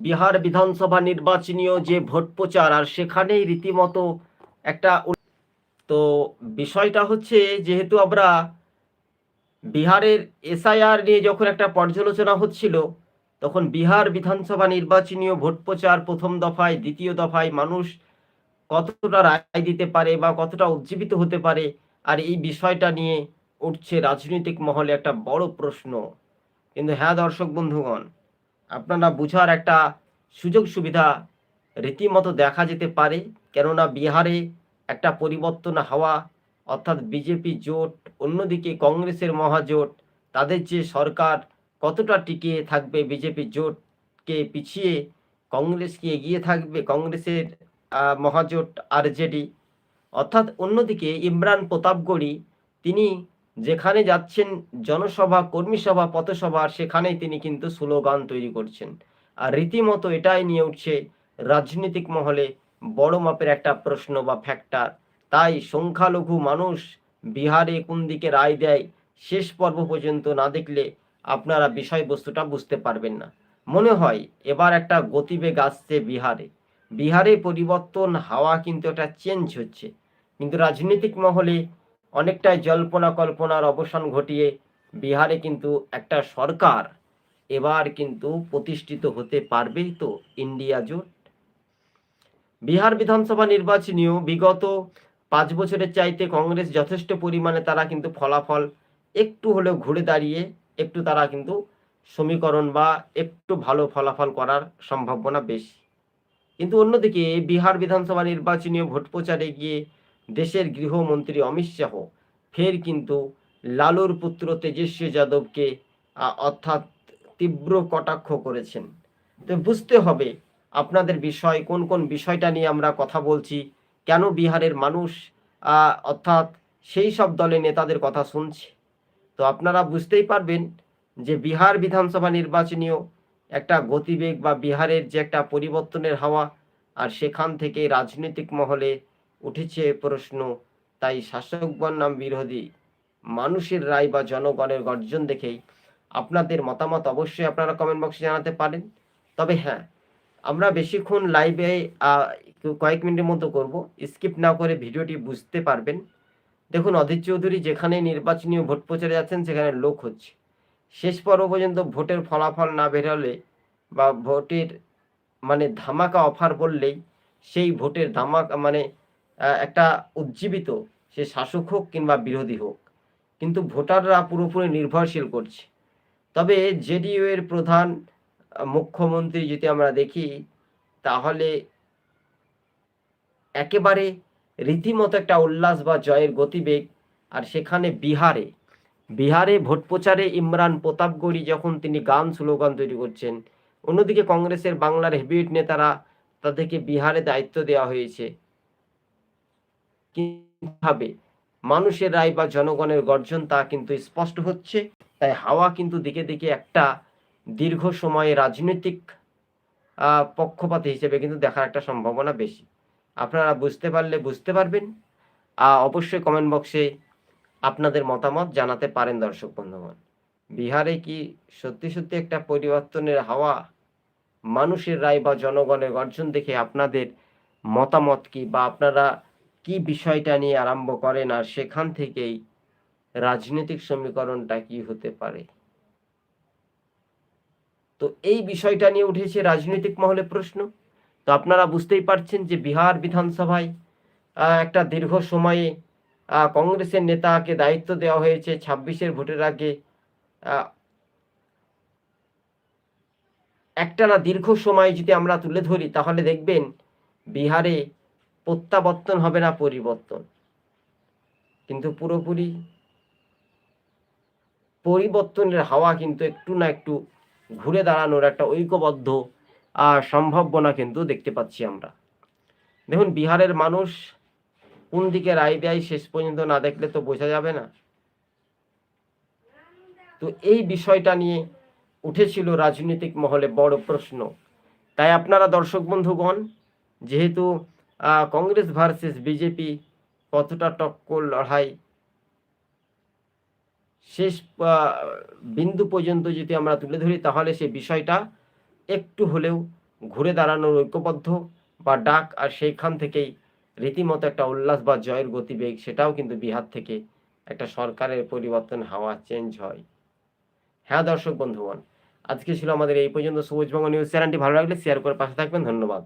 বিহার বিধানসভা নির্বাচনীয় যে ভোট প্রচার, আর সেখানেই রীতিমতো একটা তো বিষয়টা হচ্ছে যেহেতু আমরা বিহারের এসআইআর নিয়ে যখন একটা পর্যালোচনা হচ্ছিল, তখন বিহার বিধানসভা নির্বাচনীয় ভোট প্রচার প্রথম দফায়, দ্বিতীয় দফায় মানুষ কতটা রায় দিতে পারে বা কতটা উজ্জীবিত হতে পারে, আর এই বিষয়টা নিয়ে উঠছে রাজনৈতিক মহলে একটা বড় প্রশ্ন। কিন্তু হ্যাঁ দর্শক বন্ধুগণ আপনারা বুঝার একটা সুযোগ সুবিধা রীতিমতো দেখা যেতে পারে। কেননা বিহারে একটা পরিবর্তন হওয়া, অর্থাৎ বিজেপি জোট, অন্যদিকে কংগ্রেসের মহাজোট, তাদের যে সরকার কতটা টিকিয়ে থাকবে বিজেপি জোটকে পিছিয়ে, কংগ্রেস কি এগিয়ে থাকবে কংগ্রেসের মহাজোট আরজেডি অর্থাৎ অন্যদিকে ইমরান প্রতাপগড়ি, তিনি যেখানে যাচ্ছেন জনসভা কর্মী সভা পথসভা সেখানেই তিনি কিন্তু স্লোগান তৈরি করছেন। আর রীতিমতো এটাই নিয়ে উঠছে রাজনৈতিক মহলে বড় মাপের একটা প্রশ্ন বা ফ্যাক্টর তাই সংখ্যালঘু মানুষ বিহারে কোন দিকে রায় দেয়, শেষ পর্ব পর্যন্ত না দেখলে আপনারা বিষয়বস্তুটা বুঝতে পারবেন না। মনে হয় এবার একটা গতিবেগ আসছে বিহারে। বিহারে পরিবর্তন হাওয়া কিন্তু একটা চেঞ্জ হচ্ছে। কিন্তু রাজনৈতিক মহলে অনেকটাই জল্পনা কল্পনার অবসান ঘটিয়ে বিহারে কিন্তু একটা সরকার এবার কিন্তু প্রতিষ্ঠিত হতে পারবেই তো ইন্ডিয়া জোট। বিহার বিধানসভা নির্বাচনীয় বিগত পাঁচ বছরের চাইতে কংগ্রেস যথেষ্ট পরিমাণে তারা কিন্তু ফলাফল একটু হলেও ঘুরে দাঁড়িয়ে একটু তারা কিন্তু সমীকরণ বা একটু ভালো ফলাফল করার সম্ভাবনা বেশি। কিন্তু অন্যদিকে বিহার বিধানসভা নির্বাচনীয় ভোট প্রচারে গিয়ে দেশের গৃহমন্ত্রী অমিত শাহ ফের কিন্তু লালুর পুত্র তেজস্বী যাদবকে অর্থাৎ তীব্র কটাক্ষ করেছেন। তো বুঝতে হবে আপনাদের বিষয়, কোন কোন বিষয়টা নিয়ে আমরা কথা বলছি, কেন বিহারের মানুষ অর্থাৎ সেই সব দলে নেতাদের কথা শুনছে। তো আপনারা বুঝতেই পারবেন যে বিহার বিধানসভা নির্বাচনীয় একটা গতিবেগ বা বিহারের যে একটা পরিবর্তনের হাওয়া, আর সেখান থেকে রাজনৈতিক মহলে উঠেছে প্রশ্ন। তাই শাসক বনাম বিরোধী। মানুষের রায় বা জনগণের গর্জন দেখেই আপনাদের মতামত অবশ্যই আপনারা কমেন্ট বক্সে জানাতে পারেন। তবে হ্যাঁ আমরা বেশিক্ষণ লাইভে কয়েক মিনিটের মতো করব। স্কিপ না করে ভিডিওটি বুঝতে পারবেন। দেখুন, অধীর চৌধুরী যেখানে নির্বাচনীয় ভোট প্রচারে যাচ্ছেন, সেখানে লোক হচ্ছে। শেষ পর্ব পর্যন্ত ভোটের ফলাফল না বেরোলে বা ভোটের মানে ধামাকা অফার বললেই সেই ভোটের ধামাকা মানে একটা উজ্জীবিত, সে শাসক হোক কিংবা বিরোধী হোক। কিন্তু ভোটাররা পুরোপুরি নির্ভরশীল করছে। তবে জেডিইউ এর প্রধান মুখ্যমন্ত্রী যদি আমরা দেখি, তাহলে একেবারে রীতিমতো একটা উল্লাস বা জয়ের গতিবেগ, আর সেখানে বিহারে বিহারে ভোট প্রচারে ইমরান প্রতাপগড়ি যখন তিনি গান স্লোগান তৈরি করছেন, অন্যদিকে কংগ্রেসের বাংলার হেভিওয়েট নেতারা তাদেরকে বিহারে দায়িত্ব দেওয়া হয়েছে। কীভাবে মানুষের রায় বা জনগণের গর্জন তা কিন্তু স্পষ্ট হচ্ছে। তাই হাওয়া কিন্তু দিকে দিকে একটা দীর্ঘ সময়ে রাজনৈতিক পক্ষপাত হিসেবে কিন্তু দেখার একটা সম্ভাবনা বেশি। আপনারা বুঝতে পারলে বুঝতে পারবেন। অবশ্যই কমেন্ট বক্সে আপনাদের মতামত জানাতে পারেন দর্শক বন্ধুগণ। বিহারে কি সত্যি সত্যি একটা পরিবর্তনের হাওয়া মানুষের রায় বা জনগণের গর্জন দেখে আপনাদের মতামত কি বা আপনারা কি বিষয়টা নিয়ে আরম্ভ করেন আর সেখান থেকেই রাজনৈতিক সমীকরণটা কি হতে পারে? তো এই বিষয়টা নিয়ে উঠেছে রাজনৈতিক মহলে প্রশ্ন। তো আপনারা বুঝতেই পারছেন যে বিহার বিধানসভায় একটা দীর্ঘ সময়ে কংগ্রেসের নেতাকে দায়িত্ব দেওয়া হয়েছে। ছাব্বিশের ভোটের আগে একটানা দীর্ঘ সময় যদি আমরা তুলে ধরি, তাহলে দেখবেন বিহারে প্রত্যাবর্তন হবে না পরিবর্তন। কিন্তু পুরোপুরি পরিবর্তনের হাওয়া কিন্তু একটু না একটু ঘুরে দাঁড়ানোর একটা ঐক্যবদ্ধ আহ, সম্ভাবনা কিন্তু দেখতে পাচ্ছি আমরা। দেখুন বিহারের মানুষ কোন দিকে রায় দেয় শেষ পর্যন্ত না দেখলে তো বোঝা যাবে না। তো এই বিষয়টা নিয়ে উঠেছিল রাজনৈতিক মহলে বড় প্রশ্ন। তাই আপনারা দর্শক বন্ধুগণ যেহেতু কংগ্রেস ভার্সেস বিজেপি কতটা টক্কর লড়াই? শেষ বিন্দু পর্যন্ত যদি আমরা তুলে ধরি, তাহলে সেই বিষয়টা একটু হলেও ঘুরে দাঁড়ানোর ঐক্যবদ্ধ বা ডাক আর সেইখান থেকেই রীতিমতো একটা উল্লাস বা জয়ের গতিবেগ, সেটাও কিন্তু বিহার থেকে একটা সরকারের পরিবর্তন হাওয়া চেঞ্জ হয়। হ্যাঁ দর্শক বন্ধুগণ, আজকে ছিল আমাদের এই পর্যন্ত সবুজ সবুজবঙ্গ নিউজ চ্যানেলটি। ভালো লাগলে শেয়ার করে পাশে থাকবেন। ধন্যবাদ।